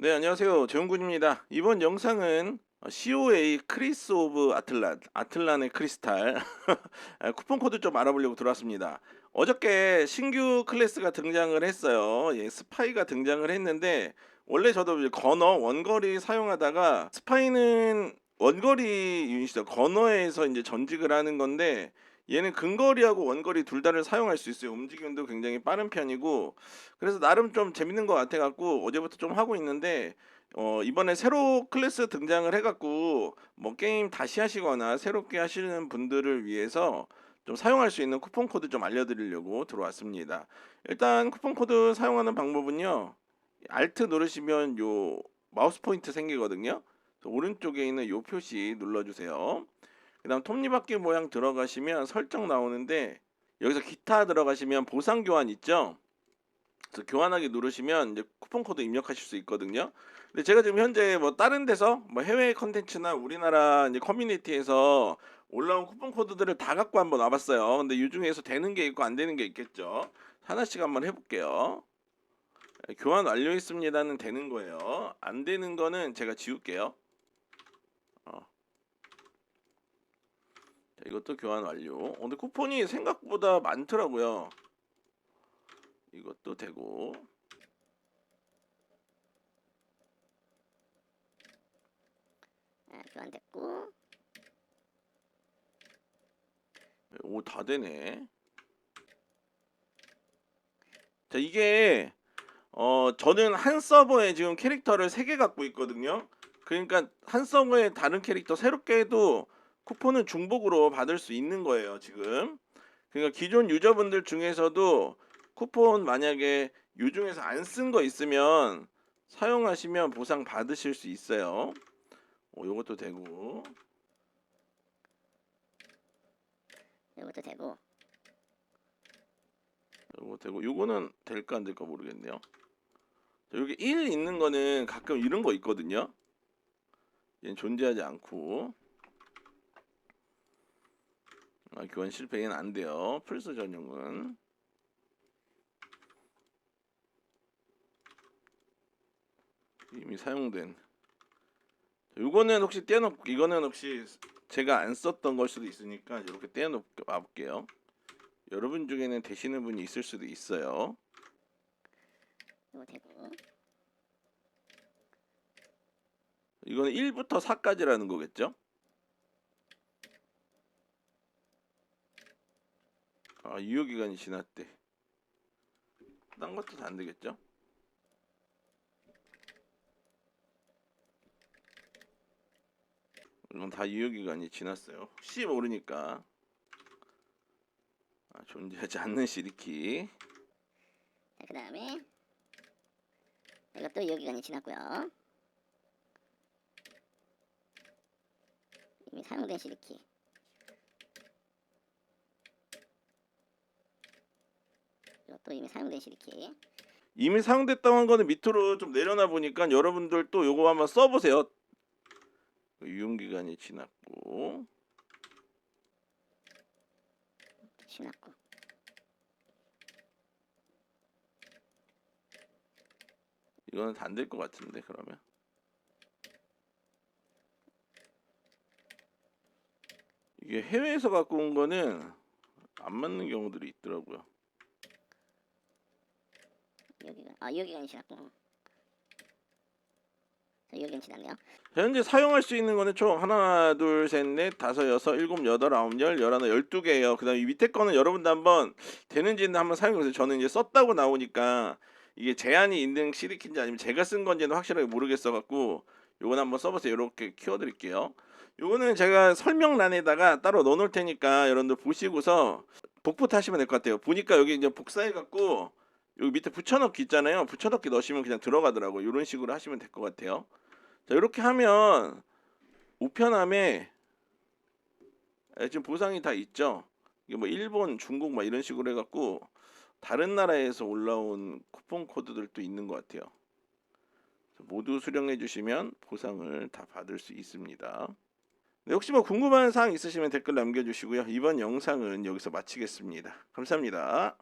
네, 안녕하세요. 재훈군입니다. 이번 영상은 COA 크리스 오브 아틀란, 아틀란의 크리스탈 아, 쿠폰 코드 좀 알아보려고 들어왔습니다. 어저께 신규 클래스가 등장을 했어요. 예, 스파이가 등장을 했는데 원래 저도 건어 원거리 사용하다가 스파이는 원거리 유닛이죠. 건어에서 이제 전직을 하는 건데 얘는 근거리하고 원거리 둘 다를 사용할 수 있어요. 움직임도 굉장히 빠른 편이고 그래서 나름 좀 재밌는 것 같아 갖고 어제부터 좀 하고 있는데 어 이번에 새로 클래스 등장을 해 갖고 뭐 게임 다시 하시거나 새롭게 하시는 분들을 위해서 좀 사용할 수 있는 쿠폰 코드 좀 알려드리려고 들어왔습니다. 일단 쿠폰 코드 사용하는 방법은요. 알트 누르시면 요 마우스 포인트 생기거든요. 오른쪽에 있는 요 표시 눌러주세요. 그다음 톱니바퀴 모양 들어가시면 설정 나오는데 여기서 기타 들어가시면 보상 교환 있죠? 그래서 교환하기 누르시면 이제 쿠폰 코드 입력하실 수 있거든요. 근데 제가 지금 현재 뭐 다른 데서 뭐 해외 컨텐츠나 우리나라 이제 커뮤니티에서 올라온 쿠폰 코드들을 다 갖고 한번 와봤어요. 근데 이 중에서 되는 게 있고 안 되는 게 있겠죠. 하나씩 한번 해볼게요. 네, 교환 완료했습니다는 되는 거예요. 안 되는 거는 제가 지울게요. 어. 자, 이것도 교환 완료. 어, 근데 쿠폰이 생각보다 많더라고요. 이것도 되고. 아, 교환됐고 오, 다 되네. 자, 이게 어, 저는 한 서버에 지금 캐릭터를 3개 갖고 있거든요. 그러니까 한 서버에 다른 캐릭터 새롭게 해도 쿠폰은 중복으로 받을 수 있는 거예요, 지금. 그러니까 기존 유저분들 중에서도 쿠폰 만약에 요 중에서 안 쓴 거 있으면 사용하시면 보상 받으실 수 있어요. 오, 요것도 되고. 이것도 되고 요거 되고 요거는 될까 안 될까 모르겠네요. 자, 여기 1 있는 거는 가끔 이런 거 있거든요. 얘는 존재하지 않고 아, 교환 실패는 안 돼요. 플스 전용은 이미 사용된 자, 요거는 혹시 떼어놓 이거는 혹시 제가 안 썼던 걸 수도 있으니까 이렇게 떼어놓 볼게요. 여러분 중에는 되시는 분이 있을 수도 있어요. 이거 되고 이거는 1부터 4까지라는 거겠죠? 아, 유효 기간이 지났대. 딴 것도 다 안 되겠죠? 이건 다 유효 기간이 지났어요. 혹시 모르니까. 아, 존재하지 않는 시리키. 자, 그 다음에 이것도 유효 기간이 지났고요 이미 사용된 시리키 이것도 이미 사용된 시리키 이미 사용됐다고 한 거는 밑으로 좀 내려놔 보니까 여러분들 또 요거 한번 써보세요. 유용 기간이 지났고 지났고 이거는 다안될 것 같은데 그러면 이게 해외에서 갖고 온 거는 안 맞는 경우들이 있더라고요. 유효 기간 아 유효 기간이 지났고 자, 유효 기간 지났네요 현재 사용할 수 있는 거는 총 하나, 둘, 셋, 넷, 다섯, 여섯, 일곱, 여덟, 아홉, 열, 열하나, 열두 개예요. 그 다음에 이 밑에 거는 여러분도 한번 되는지는 한번 사용해 보세요. 저는 이제 썼다고 나오니까 이게 제한이 있는 시리킨지 아니면 제가 쓴 건지는 확실하게 모르겠어 갖고 요건 한번 써보세요. 이렇게 키워드릴게요. 요거는 제가 설명란에다가 따로 넣어놓을 테니까 여러분들 보시고서 복붙 하시면 될 것 같아요. 보니까 여기 이제 복사해 갖고 여기 밑에 붙여넣기 있잖아요. 붙여넣기 넣으시면 그냥 들어가더라고요. 이런 식으로 하시면 될 것 같아요. 자 이렇게 하면 우편함에 에, 지금 보상이 다 있죠. 이게 뭐 일본, 중국 막 이런 식으로 해갖고 다른 나라에서 올라온 쿠폰 코드들도 있는 것 같아요. 모두 수령해 주시면 보상을 다 받을 수 있습니다. 네, 혹시 뭐 궁금한 사항 있으시면 댓글 남겨주시고요. 이번 영상은 여기서 마치겠습니다. 감사합니다.